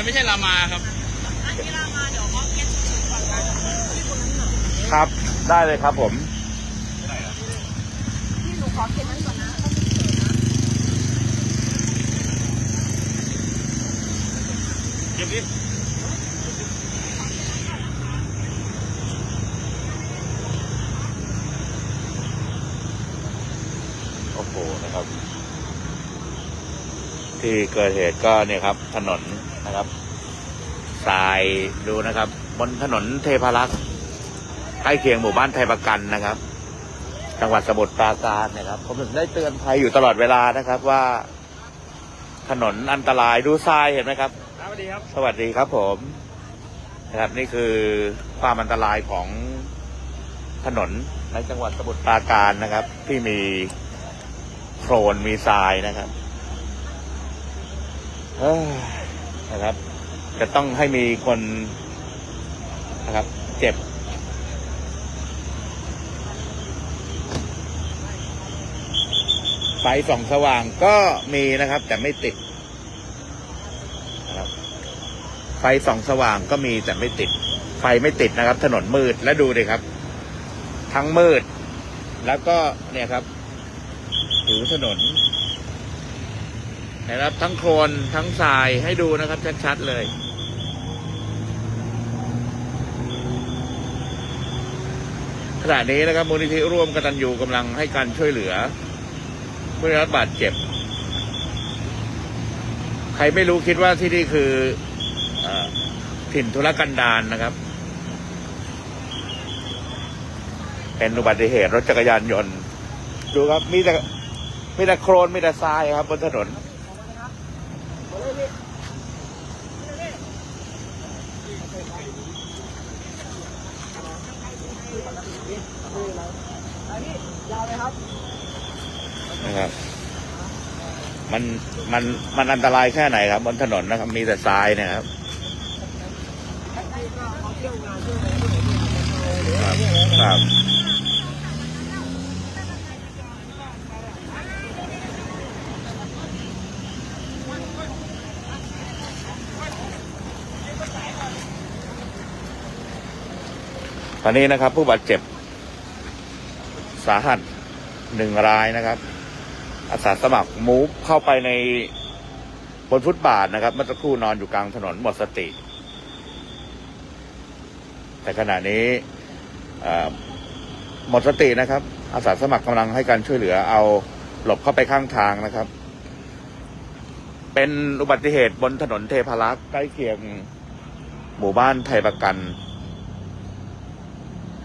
มันไม่ใช่รามาครับ อันนี้รามาเดี๋ยวก็เก็ตฉุกเฉินก่อนกันที่คนนั้นหน่อยครับ ได้เลยครับผมที่หนูขอเก็บนั้นก่อนนะเขาฉุกเฉินนะเก็บดิโอ้โหนะครับ ที่เกิดเหตุก็เนี่ยครับถนนนะครับทราย ดูนะครับ บนถนนเทพารักษ์ใกล้เคียงหมู่บ้านไทยประกันนะครับ จังหวัดสมุทรปราการนะครับ ผมถึงได้เตือนภัยอยู่ตลอดเวลานะครับว่า ถนนอันตรายดูทรายเห็นไหมครับ สวัสดีครับ สวัสดีครับผมนะครับนี่คือความอันตรายของถนนในจังหวัดสมุทรปราการนะครับ ที่มีโคลนมีทรายนะครับเอ้ยนะครับ จะต้องให้มีคนนะครับ เจ็บ ไฟส่องสว่างก็มีนะครับ แต่ไม่ติดนะครับ ไฟส่องสว่างก็มีแต่ไม่ติด ไฟไม่ติดนะครับ ถนนมืดแล้วดูดิครับ ทั้งมืด แล้วก็เนี่ยครับผิวถนนนะครับทั้งโคลนทั้งทรายให้ดูนะครับ ชัด ๆ เลย ขณะนี้นะครับมูลนิธิร่วมกตัญญูกำลังให้การช่วยเหลือผู้ได้รับบาดเจ็บ ใครไม่รู้คิดว่าที่นี่คืออถิ่นธุรกันดารนะครับ เป็นอุบัติเหตุรถจักรยานยนต์ ดูครับ มีแต่มีแต่โครนมีแต่ทรายครับบนถนน ยาวเลยครับ นะครับ มันมันมันอันตรายแค่ไหนครับบนถนนนะครับ มีแต่ทรายนะครับครับ ตอนนี้นะครับ ผู้บาดเจ็บ สาหัสหนึ่งรายนะครับ อาสาสมัครมูฟเข้าไปในบนฟุตบาทนะครับเมื่อสักครู่นอนอยู่กลางถนนหมดสติ แต่ขณะนี้หมดสตินะครับ อาสาสมัครกำลังให้การช่วยเหลือเอาหลบเข้าไปข้างทางนะครับ เป็นอุบัติเหตุบนถนนเทพารักษ์ใกล้เคียงหมู่บ้านไทยประกัน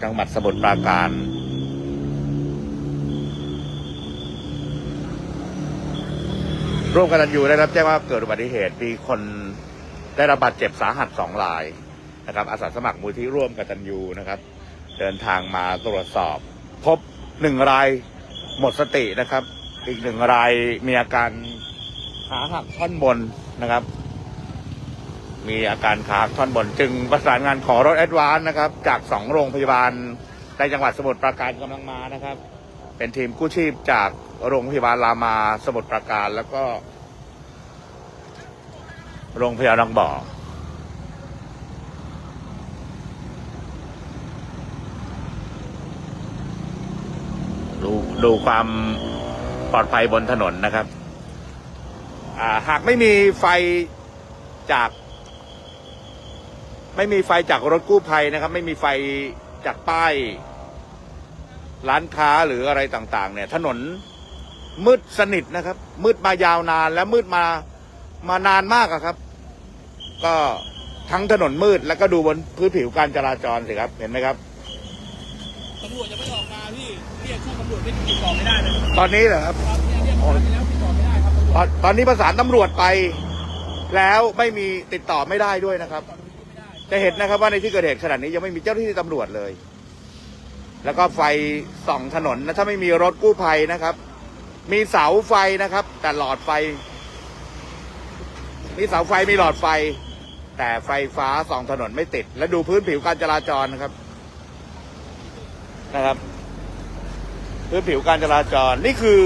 จังหวัดสมุทรปราการ ร่วมกันตันยูได้รับแจ้งว่าเกิดอุบัติเหตุมีคนได้รับบาดเจ็บสาหัสสองรายนะครับ อาสาสมัครมูลที่ร่วมกันตันยูนะครับ เดินทางมาตรวจสอบ พบหนึ่งรายหมดสตินะครับ อีกหนึ่งรายมีอาการขาหักท่อนบนนะครับ มีอาการขาท่อนบนจึงประสานงานขอรถแอดวานนะครับ จากสองโรงพยาบาลในจังหวัดสมุทรปราการกำลังมานะครับ เป็นทีมกู้ชีพจากโรงพยาบาลรามาสมุทรปราการแล้วก็ โรงพยาบาลบางบ่อดูดูความปลอดภัยบนถนนนะครับ หากไม่มีไฟจาก ไม่มีไฟจากรถกู้ภัยนะครับ ไม่มีไฟจากป้าย ร้านค้าหรืออะไรต่างๆ เนี่ย ถนนมืดสนิทนะครับ มืดมายาวนานและมืดมามานานมากอะครับ ก็ทั้งถนนมืดแล้วก็ดูบนพื้นผิวการจราจรสิครับ เห็นไหมครับตำรวจยังไม่ออกมาพี่เรียกช่างตำรวจไม่ติดต่อไม่ได้เลยตอนนี้เหรอครับครับเนี่ยเรียกมาไปแล้วติดต่อไม่ได้ครับตำรวจตอนตอนนี้ประสานตำรวจไป แล้วไม่มีติดต่อไม่ได้ด้วยนะครับ จะเห็นนะครับว่าในที่เกิดเหตุขนาดนี้ยังไม่มีเจ้าหน้าที่ตำรวจเลย แล้วก็ไฟส่องถนนนะถ้าไม่มีรถกู้ภัยนะครับ มีเสาไฟนะครับ แต่หลอดไฟ มีเสาไฟมีหลอดไฟ แต่ไฟฟ้าส่องถนนไม่ติด และดูพื้นผิวการจราจรนะครับ นะครับ พื้นผิวการจราจรนี่คือ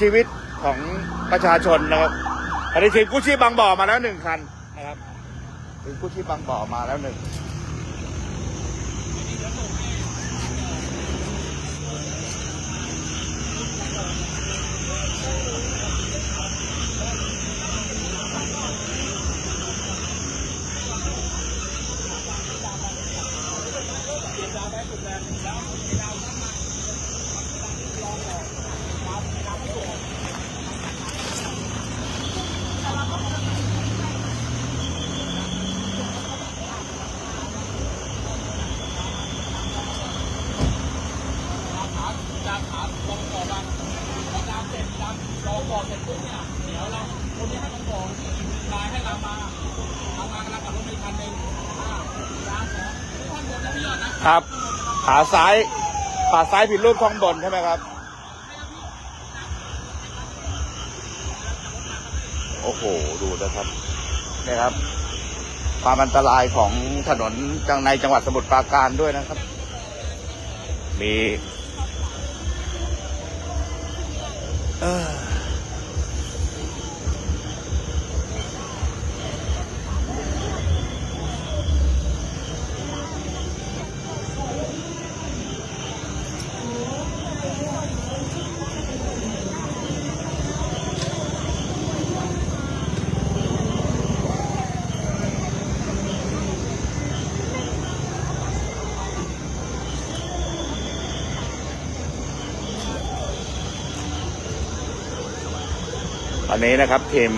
ชีวิตของประชาชนนะครับอันนี้ทีมกู้ชีพบางบ่อมาแล้วหนึ่งคันนะครับ ถึงผู้ที่บางบ่อมาแล้วหนึ่ง ดามขาลงก่อนมาพอดามเสร็จดามรอก่อนเสร็จปุ๊บเนี่ยเดี๋ยวเราคนนี้ให้มันก่อนลายให้เรามาเอามากำลังขับรถไปคันหนึ่งอ่าดามสองท่อนบนนะพี่ยอดนะ ครับ ขาซ้าย ขาซ้ายผิดรูปท้องบนใช่ไหมครับ โอ้โห ดูนะครับเนี่ยครับ ความอันตรายของถนนจังในจังหวัดสมุทรปราการด้วยนะครับ มี เออ นนี้นะครับทีม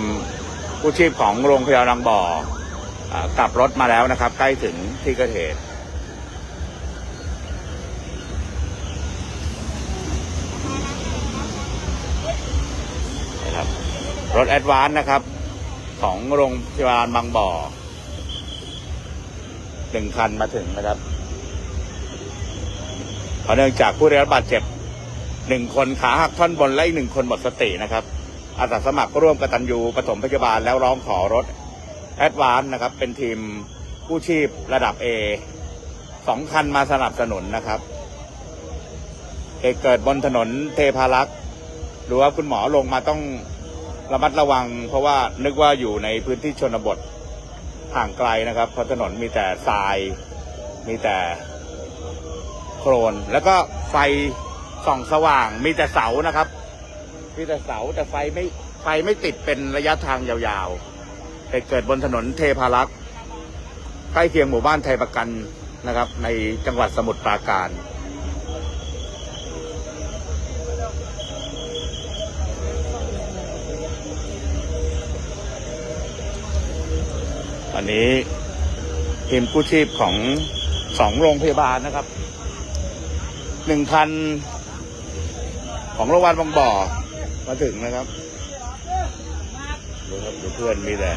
กู้ชีพของโรงพยาบาลบางบ่อกลับรถมาแล้วนะครับ ใกล้ถึงที่เกิดเหตุนะครับรถแอดวานซ์นะครับ ของโรงพยาบาลบางบ่อหนึ่งคันมาถึงนะครับเพราะเนื่องจากผู้ได้รับบาดเจ็บหนึ่งคนขาหักท่อนบนและอีกหนึ่งคนหมดสตินะครับ อาสาสมัครก็ร่วมกตัญญูปฐมพยาบาลแล้วร้องขอรถแอดวานนะครับ เป็นทีมกู้ชีพระดับ A สองคันมาสนับสนุนนะครับเหตุเกิดบนถนนเทพารักษ์หรือว่าคุณหมอลงมาต้องระมัดระวัง เพราะว่านึกว่าอยู่ในพื้นที่ชนบทห่างไกลนะครับ เพราะถนนมีแต่ทราย มีแต่โคลนแล้วก็ไฟส่องสว่างมีแต่เสานะครับ มีแต่เสาแต่ไฟไม่ไฟไม่ติดเป็นระยะทางยาวๆเหตุเกิดบนถนนเทพารักษ์ใกล้เคียงหมู่บ้านไทยประกันนะครับ ในจังหวัดสมุทรปราการ อันนี้ทีมกู้ชีพของสองโรงพยาบาลนะครับหนึ่งคันของโรงพยาบาลบางบ่อ มาถึงนะครับดูครับดูเพื่อนมีแต่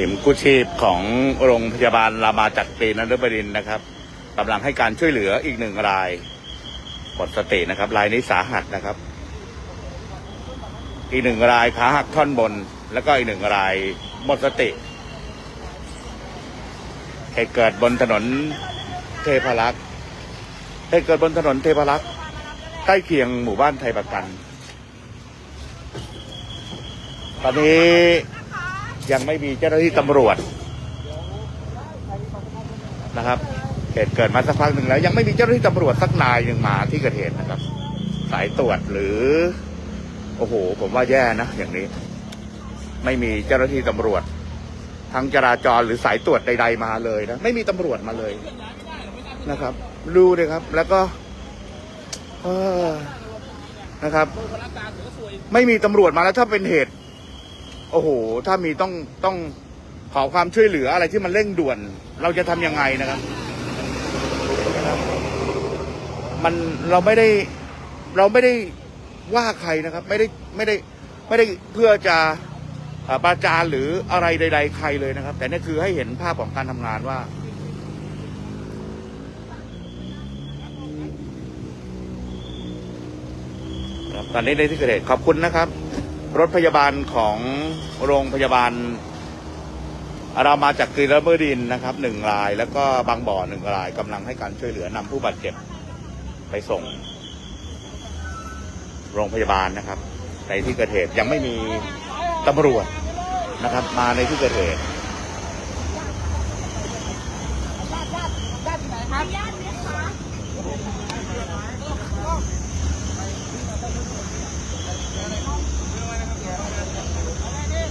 ทีมกู้ชีพของโรงพยาบาลรามาจักรีนฤบดินทร์นะครับกำลังให้การช่วยเหลืออีกหนึ่งรายหมดสตินะครับ รายนี้สาหัสนะครับ อีกหนึ่งรายขาหักท่อนบน แล้วก็อีกหนึ่งรายหมดสติเหตุเกิดบนถนนเทพรักษ์เหตุเกิดบนถนนเทพรักษ์ใกล้เคียงหมู่บ้านไทยประกัน ตอนนี้ ยังไม่มีเจ้าหน้าที่ตำรวจนะครับเหตุเกิดมาสักพักหนึ่งแล้ว ยังไม่มีเจ้าหน้าที่ตำรวจสักนายหนึ่งมาที่เกิดเหตุนะครับ สายตรวจหรือ โอ้โห ผมว่าแย่นะอย่างนี้ ไม่มีเจ้าหน้าที่ตำรวจทั้งจราจรหรือสายตรวจใด ๆ มาเลยนะไม่มีตำรวจมาเลยนะครับ ดูเลยครับ แล้วก็นะครับ ไม่มีตำรวจมาแล้วถ้าเป็นเหตุ โอ้โห ถ้ามีต้องต้องขอความช่วยเหลืออะไรที่มันเร่งด่วน เราจะทำยังไงนะครับ มันเราไม่ได้เราไม่ได้ว่าใครนะครับ ไม่ได้ไม่ได้ไม่ได้เพื่อจะอประจานหรืออะไรใด ๆ ใครเลยนะครับ แต่นี่คือให้เห็นภาพของการทำงานว่าตอนนี้ในที่เกิดเหตุขอบคุณนะครับ รถพยาบาลของโรงพยาบาล เรามาจากกรีนเมอร์ดินนะครับหนึ่งราย แล้วก็บางบ่อหนึ่งรายกำลังให้การช่วยเหลือนำผู้บาดเจ็บไปส่ง โรงพยาบาลนะครับ ในที่เกิดเหตุยังไม่มีตำรวจนะครับ มาในที่เกิดเหตุ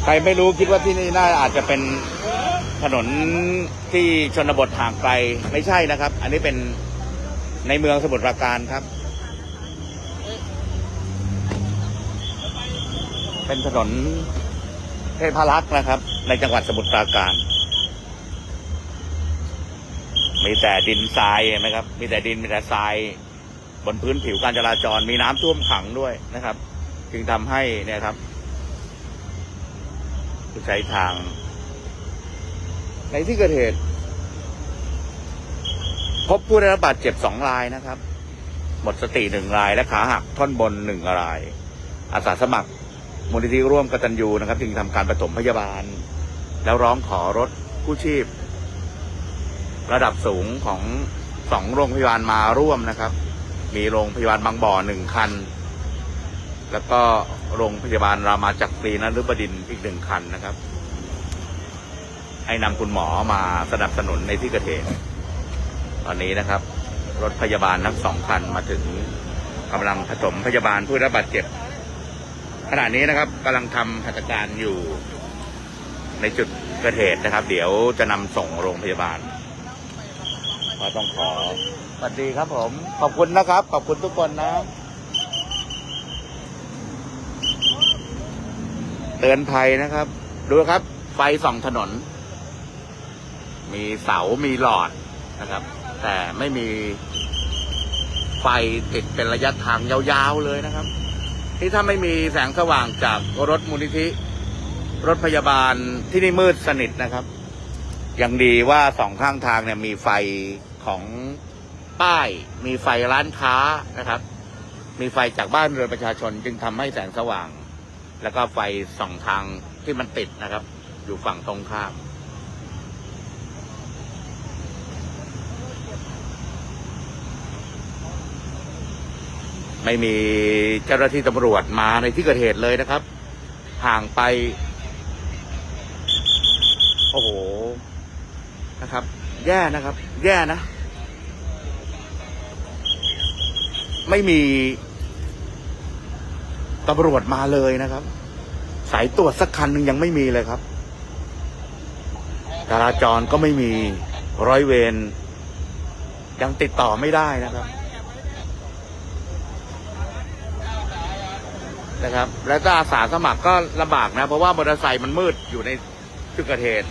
ใครไม่รู้คิดว่าที่นี่น่าอาจจะเป็นถนนที่ชนบทห่างไกลไม่ใช่นะครับ อันนี้เป็นในเมืองสมุทรปราการครับ เป็นถนนเทพารักษ์นะครับ ในจังหวัดสมุทรปราการ มีแต่ดินทรายเห็นไหมครับ มีแต่ดินมีแต่ทราย บนพื้นผิวการจราจร มีน้ำท่วมขังด้วยนะครับ จึงทำให้เนี่ยครับ ผู้ใช้ทาง ในที่เกิดเหตุ พบผู้ได้รับบาดเจ็บสองรายนะครับ หมดสติหนึ่งรายและขาหักท่อนบนหนึ่งราย อาสาสมัครมูลนิธิร่วมกตัญญูนะครับ จึงทำการปฐมพยาบาล แล้วร้องขอรถกู้ชีพ ระดับสูงของสองโรงพยาบาลมาร่วมนะครับ มีโรงพยาบาลบางบ่อหนึ่งคัน แล้วก็ โรงพยาบาลรามาจักรีนฤบดินอีกหนึ่งคันนะครับ ให้นำคุณหมอมาสนับสนุนในที่เกิดเหตุตอนนี้นะครับ รถพยาบาลทั้งสองคันมาถึงกำลังผสมพยาบาลผู้ได้รับบาดเจ็บ ขณะนี้นะครับกำลังทำหัตถการอยู่ในจุดเกิดเหตุนะครับ เดี๋ยวจะนำส่งโรงพยาบาลก็ต้องขอสวัสดีครับผม ขอบคุณนะครับ ขอบคุณทุกคนนะ ตือนภัยนะครับ ดูครับ ไฟส่องถนน มีเสา มีหลอดนะครับ แต่ไม่มีไฟติดเป็นระยะทางยาวๆเลยนะครับ ที่ถ้าไม่มีแสงสว่างจากรถมูลนิธิ รถพยาบาลที่นี่มืดสนิทนะครับ ยังดีว่าสองข้างทางเนี่ยมีไฟของป้าย มีไฟร้านค้านะครับ มีไฟจากบ้านเรือนประชาชนจึงทำให้แสงสว่าง แล้วก็ไฟสองทางที่มันติดนะครับ อยู่ฝั่งตรงข้ามไม่มีเจ้าหน้าที่ตำรวจมาในที่เกิดเหตุเลยนะครับ ห่างไป โอ้โหนะครับ แย่นะครับ แย่นะ ไม่มี ตำรวจมาเลยนะครับ สายตรวจสักคันหนึ่งยังไม่มีเลยครับจราจรก็ไม่มีร้อยเวรยังติดต่อไม่ได้นะครับนะครับ แล้วก็อาสาสมัครก็ลำบากนะ เพราะว่ามอเตอร์ไซค์มันมืดอยู่ในจุดเกิดเหตุ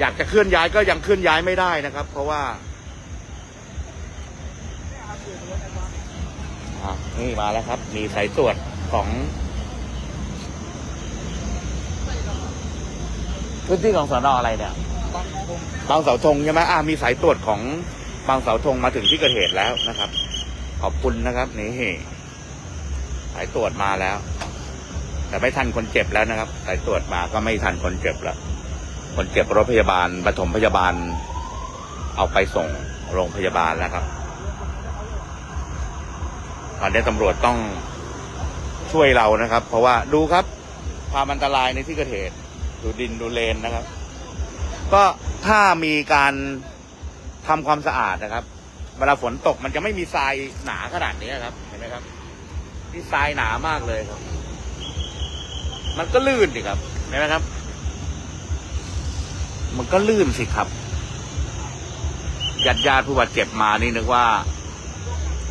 อยากจะเคลื่อนย้ายก็ยังเคลื่อนย้ายไม่ได้นะครับ เพราะว่าอะนี่มาแล้วครับ มีสายตรวจ ของพื้นที่ของสอนออะไรเนี่ยบางเสาธงใช่ไหมอ่ามีสายตรวจของบางเสาธงมาถึงที่เกิดเหตุแล้วนะครับ ขอบคุณนะครับนี่สายตรวจมาแล้ว แต่ไม่ทันคนเจ็บแล้วนะครับ สายตรวจมาก็ไม่ทันคนเจ็บแล้วคนเจ็บรถพยาบาลปฐมพยาบาล เอาไปส่งโรงพยาบาลแล้วครับ ตอนนี้ตำรวจต้อง ช่วยเรานะครับ เพราะว่าดูครับความอันตรายในที่เกิดเหตุดูดินดูเลนนะครับ ก็ถ้ามีการทำความสะอาดนะครับเวลาฝนตกมันจะไม่มีทรายหนาขนาดนี้ครับเห็นไหมครับนี่ทรายหนามากเลยครับ มันก็ลื่นดิครับเห็นไหมครับ มันก็ลื่นสิครับญาติญาติผู้บาดเจ็บมานี่นึกว่า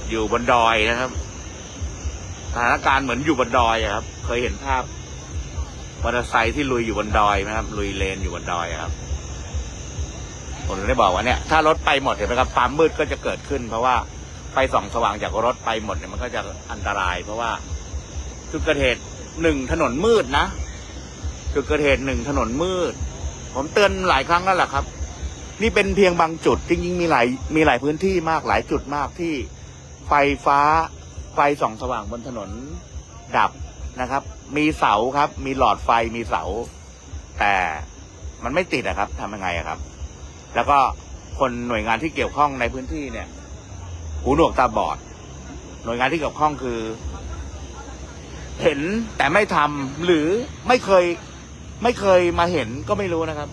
อยู่บนดอยนะครับ สถานการณ์เหมือนอยู่บนดอยอะครับ เคยเห็นภาพมอเตอร์ไซค์ที่ลุยอยู่บนดอยไหมครับ ลุยเลนอยู่บนดอยครับผมได้บอกว่าเนี่ยถ้ารถไปหมดเห็นไหมครับความมืดก็จะเกิดขึ้น เพราะว่าไฟส่องสว่างจากรถไปหมดเนี่ยมันก็จะอันตราย เพราะว่าจุดเกิดเหตุหนึ่งถนนมืดนะจุดเกิดเหตุหนึ่งถนนมืด ผมเตือนหลายครั้งแล้วแหละครับ นี่เป็นเพียงบางจุดจริงๆมีหลายมีหลายพื้นที่มากหลายจุดมากที่ไฟฟ้า ไฟส่องสว่างบนถนนดับนะครับ มีเสาครับ มีหลอดไฟมีเสา แต่มันไม่ติดอะครับทำยังไงอะครับ แล้วก็คนหน่วยงานที่เกี่ยวข้องในพื้นที่เนี่ย หูหนวกตาบอด หน่วยงานที่เกี่ยวข้องคือ เห็นแต่ไม่ทำหรือไม่เคย ไม่เคยมาเห็นก็ไม่รู้นะครับ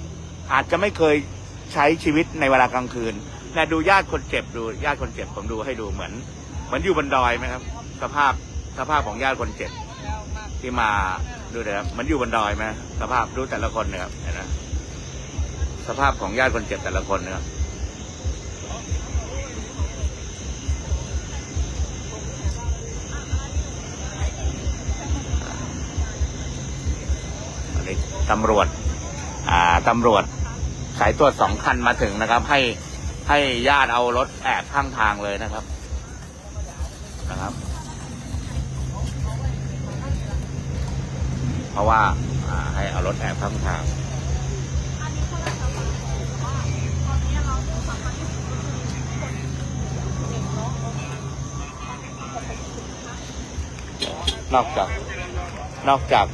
อาจจะไม่เคยใช้ชีวิตในเวลากลางคืนนะดูญาติคนเจ็บดูญาติคนเจ็บผมดูให้ดูเหมือน เหมือนอยู่บนดอยไหมครับ สภาพสภาพของญาติคนเจ็บที่มาดูนะครับมันอยู่บนดอยไหมสภาพดูแต่ละคนนะครับเห็นไหมสภาพของญาติคนเจ็บแต่ละคนนะครับตำรวจ อ่าตำรวจสายตรวจสองคันมาถึงนะครับ ให้ให้ญาติเอารถแอบข้างทางเลยนะครับ นะครับ เพราะว่าให้เอารถแอบข้างทางนอกจาก นอกจาก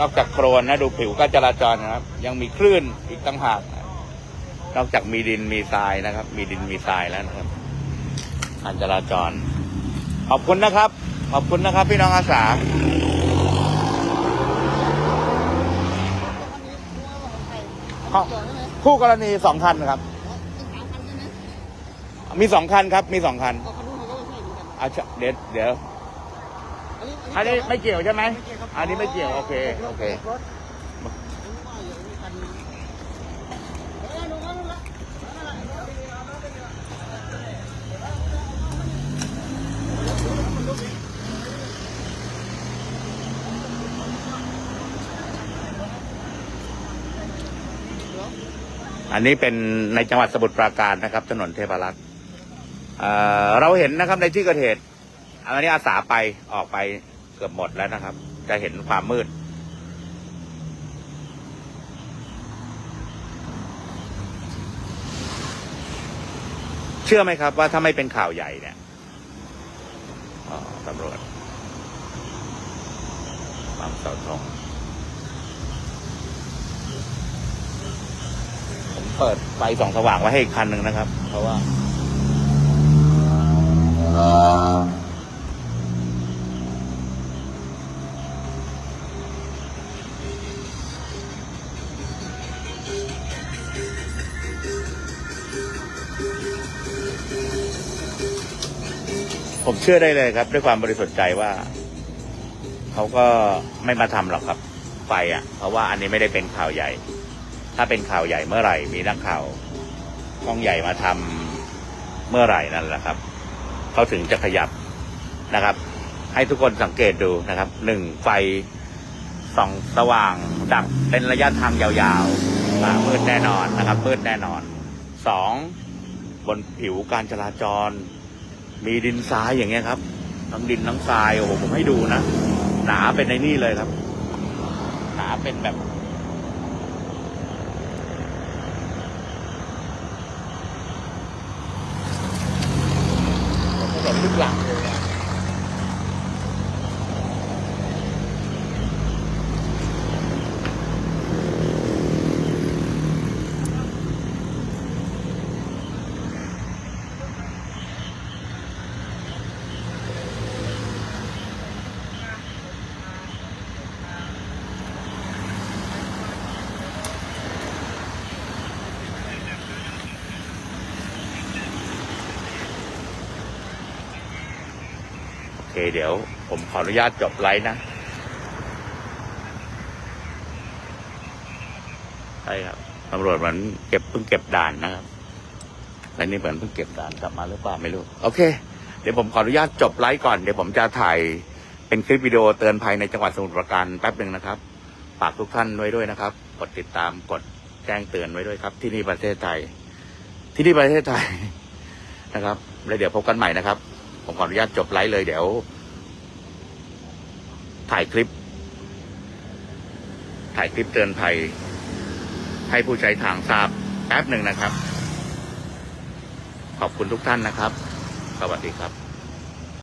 นอกจากโครนนะดูผิวการจราจรนะครับ ยังมีคลื่นอีกตั้งหากนะนอกจากมีดินมีทรายนะครับ มีดินมีทรายแล้วนะครับการจราจร ขอบคุณนะครับ ขอบคุณนะครับ พี่น้องอาสาข้อคู่กรณีสองคันครับ มีสองคันครับ มีสองคันอาชเดี๋ยวเดี๋ยว อันนี้ไม่เกี่ยวใช่ไหม อันนี้ไม่เกี่ยว โอเค โอเค อันนี้เป็นในจังหวัดสมุทรปราการนะครับ ถนนเทพรักษ์เราเห็นนะครับในที่เกิดเหตุอันนี้อาสาไปออกไปเกือบหมดแล้วนะครับ จะเห็นความมืด เชื่อไหมครับว่าถ้าไม่เป็นข่าวใหญ่เนี่ยตำรวจบางเสาทองผม เปิดไฟส่องสว่างไว้ให้อีกคันหนึ่งนะครับ เพราะว่าผมเชื่อได้เลยครับ ด้วยความบริสุทธิ์ใจว่า เขาก็ไม่มาทำหรอกครับ ไฟอะ เพราะว่าอันนี้ไม่ได้เป็นข่าวใหญ่ ถ้าเป็นข่าวใหญ่เมื่อไหร่ มีนักข่าวช่องใหญ่มาทำเมื่อไหร่นั่นแหละครับเขาถึงจะขยับนะครับ ให้ทุกคนสังเกตดูนะครับหนึ่งไฟส่องสว่างดับเป็นระยะทางยาวๆมืดแน่นอนนะครับมืดแน่นอนสองบนผิวการจราจร มีดินทรายอย่างเงี้ยครับทั้งดินทั้งทรายโอ้โหผมให้ดูนะหนาเป็นในนี่เลยครับ หนาเป็นแบบ ถนนลึกหลังเลยนะ เดี๋ยว ผมขออนุญาตจบไลฟ์นะใช่ครับตำรวจมันเก็บเพิ่งเก็บด่านนะครับและนี่เหมือนเพิ่งเก็บด่านกลับมาหรือเปล่าไม่รู้ โอเค เดี๋ยวผมขออนุญาตจบไลฟ์ก่อน เดี๋ยวผมจะถ่ายเป็นคลิปวิดีโอเตือนภัยในจังหวัดสมุทรปราการแป๊บหนึ่งนะครับ ฝากทุกท่านไว้ด้วยนะครับ กดติดตามกดแจ้งเตือนไว้ด้วยครับ ที่นี่ประเทศไทย ที่นี่ประเทศไทยนะครับ แล้วเดี๋ยวพบกันใหม่นะครับ ผมขออนุญาตจบไลฟ์เลยเดี๋ยว ถ่ายคลิป ถ่ายคลิปเตือนภัย ให้ผู้ใช้ทางทราบแป๊บหนึ่งนะครับ ขอบคุณทุกท่านนะครับ สวัสดีครับ